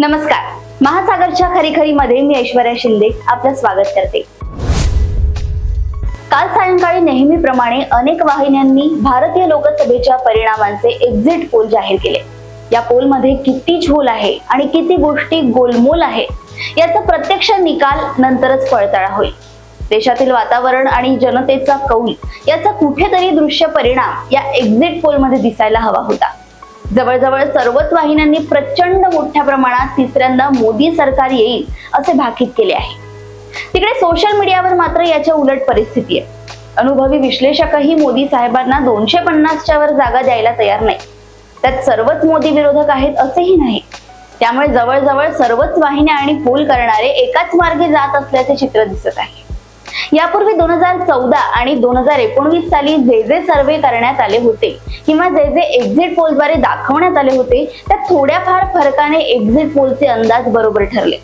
नमस्कार. महासागरच्या खरीखरीमध्ये मी ऐश्वर्या शिंदे आपलं स्वागत करते. काल सायंकाळी नेहमीप्रमाणे अनेक वाहिन्यांनी भारतीय लोकसभेच्या परिणामांचे एक्झिट पोल जाहीर केले. या पोलमध्ये किती झोल आहे आणि किती गोष्टी गोलमोल आहे याचा प्रत्यक्ष निकाल नंतरच पडताळा होईल. देशातील वातावरण आणि जनतेचा कौल याचा कुठेतरी दृश्य परिणाम या एक्झिट पोलमध्ये दिसायला हवा होता. जवळजवळ सर्वच वाहिन्यांनी प्रचंड मोठ्या प्रमाणात तिसऱ्यांदा मोदी सरकार येईल असे भाकीत केले आहे. तिकडे सोशल मीडियावर मात्र याच्या उलट परिस्थिती आहे. अनुभवी विश्लेषकही मोदी साहेबांना दोनशे पन्नासच्या वर जागा द्यायला तयार नाही. त्यात सर्वच मोदी विरोधक आहेत असेही नाही. त्यामुळे जवळजवळ सर्वच वाहिन्या आणि पोल करणारे एकाच मार्गे जात असल्याचे चित्र दिसत आहे. यापूर्वी दोन हजार चौदा आणि दोन हजार एकोणवीस साली जे जे सर्वे करण्यात आले होते किंवा जे जे एक्झिट पोलद्वारे दाखवण्यात आले होते त्या थोड्याफार फरकाने एक्झिट पोलचे अंदाज बरोबर ठरले.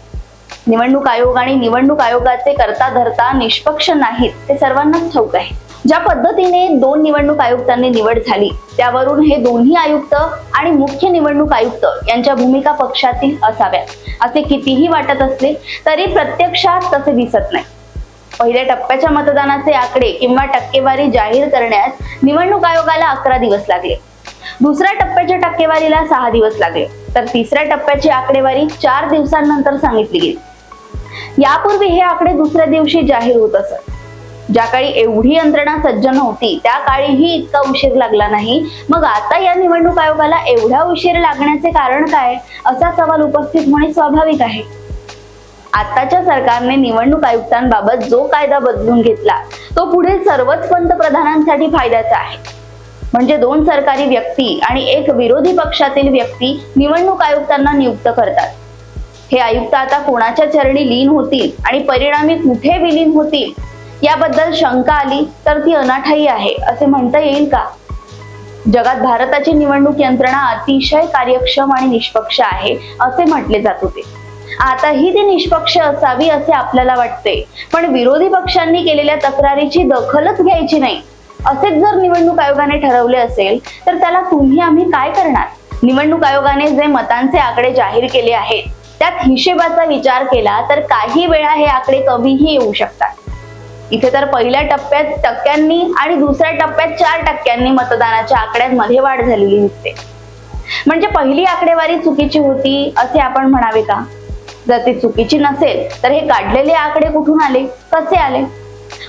निवडणूक आयोग आणि निवडणूक आयोगाचे करता धरता निष्पक्ष नाहीत ते सर्वांनाच ठाऊक आहे. ज्या पद्धतीने दोन निवडणूक आयुक्तांनी निवड झाली त्यावरून हे दोन्ही आयुक्त आणि मुख्य निवडणूक आयुक्त यांच्या भूमिका पक्षातील असाव्यात. असे कितीही वाटत असले तरी प्रत्यक्षात तसे दिसत नाही. पहिल्या टप्प्याच्या मतदानाचे आकडे किंवा टक्केवारी जाहीर करण्यास निवडणूक आयोगाला अकरा दिवस लागले. दुसऱ्या टप्प्याच्या टक्केवारीला सहा दिवस लागले. तर तिसऱ्या टप्प्याची आकडेवारी चार दिवसांनंतर सांगितली गेली. यापूर्वी हे आकडे दुसऱ्या दिवशी जाहीर होत असत. ज्या काळी एवढी यंत्रणा सज्ज नव्हती त्या काळीही इतका उशीर लागला नाही. मग आता या निवडणूक आयोगाला एवढा उशीर लागण्याचे कारण काय? असा सवाल उपस्थित होणे स्वाभाविक आहे. आताच्या सरकारने निवडणूक आयुक्तांबाबत जो कायदा बदलून घेतला तो पुढील सर्वच पंतप्रधानांसाठी फायद्याचा आहे. म्हणजे दोन सरकारी व्यक्ती आणि एक विरोधी पक्षातील व्यक्ती निवडणूक आयुक्तांना नियुक्त करतात. हे आयुक्त आता कोणाच्या चरणी लीन होतील आणि परिणामी कुठे विलीन होतील याबद्दल शंका आली तर ती अनाठाई आहे असे म्हणता येईल का? जगात भारताची निवडणूक यंत्रणा अतिशय कार्यक्षम आणि निष्पक्ष आहे असे म्हटले जात होते. आताही ती निष्पक्ष असावी असे आपल्याला वाटते. पण विरोधी पक्षांनी केलेल्या तक्रारीची दखलच घ्यायची नाही. असेच जर निवडणूक आयोगाने ठरवले असेल तर त्याला तुम्ही आम्ही काय करणार? निवडणूक आयोगाने जे मतांचे आकडे जाहीर केले आहेत त्यात हिशेबाचा विचार केला तर काही वेळा हे आकडे कमीही येऊ शकतात. इथे तर पहिल्या टप्प्यात टक्क्यांनी आणि दुसऱ्या टप्प्यात चार टक्क्यांनी मतदानाच्या आकड्यांमध्ये वाढ झालेली दिसते. म्हणजे पहिली आकडेवारी चुकीची होती असे आपण म्हणावे का? जर ती चुकीची नसेल तर हे काढलेले आकडे कुठून आले? कसे आले?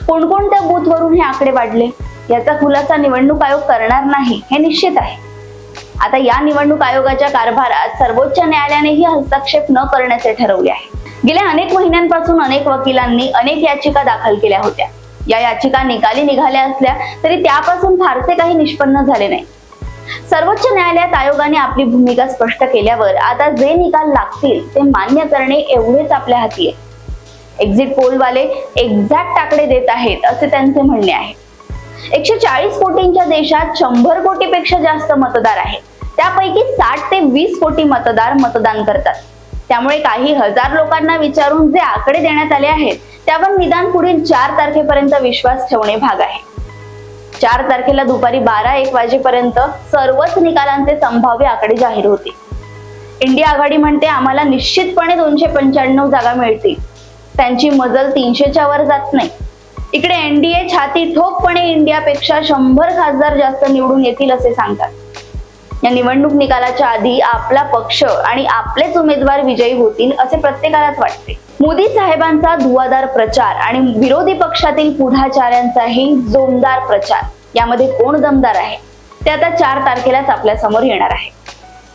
कोणकोणत्या बूथवरून हे आकडे वाढले? याचा खुलासा निवडणूक आयोग करणार नाही हे निश्चित आहे. आता या निवडणूक आयोगाच्या कारभारात सर्वोच्च न्यायालयानेही हस्तक्षेप न करण्याचे ठरवले आहे. गेल्या अनेक महिन्यांपासून अनेक वकिलांनी अनेक याचिका दाखल केल्या होत्या. या याचिका निकाली निघाल्या असल्या तरी त्यापासून फारसे काही निष्पन्न झाले नाही. सर्वोच्च न्यायालयात आयोगाने आपली भूमिका स्पष्ट केल्यावर आता जे निकाल लागतील ते मान्य करणे एवढेच आपल्या हाती आहे. एक्झिट पोलवाले एक्झॅक्ट आकडे देत आहेत असे त्यांचे म्हणणे आहे. एकशे चाळीस कोटींच्या देशात शंभर कोटीपेक्षा जास्त मतदार आहेत. त्यापैकी साठ ते वीस कोटी मतदार मतदान करतात. त्यामुळे काही हजार लोकांना विचारून जे आकडे देण्यात आले आहेत त्यावर निदान पुढील चार तारखेपर्यंत विश्वास ठेवणे भाग आहे. चार तारखेला दुपारी बारा एक वाजेपर्यंत सर्वच निकालांचे संभाव्य आकडे जाहीर होतील. इंडिया आघाडी म्हणते आम्हाला निश्चितपणे दोनशे पंच्याण्णव जागा मिळतील. त्यांची मजल तीनशेच्या वर जात नाही. इकडे एनडीए छाती ठोकपणे इंडियापेक्षा शंभर खासदार जास्त निवडून येतील असे सांगतात. या निवडणूक निकालाच्या आधी आपला पक्ष आणि आपलेच उमेदवार विजयी होतील असे प्रत्येकालाच वाटते. मोदी साहेबांचा धुवाधार प्रचार आणि विरोधी पक्षातील पुढाचाऱ्यांचाही जोमदार प्रचार. यामध्ये कोण दमदार आहे? ते आता चार तारखेलाच आपल्यासमोर येणार आहे.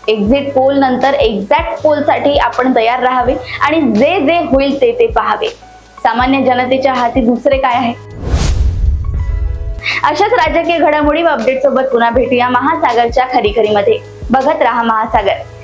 एक्झिट पोल नंतर एक्झॅक्ट पोलसाठी आपण तयार राहावे आणि जे जे होईल ते ते पाहावे. सामान्य जनतेच्या हाती दुसरे काय आहे? अशाच राजकीय घडामोडी व अपडेट सोबत पुन्हा भेटूया महासागरच्या खरीखरीमध्ये बघत राहा महासागर.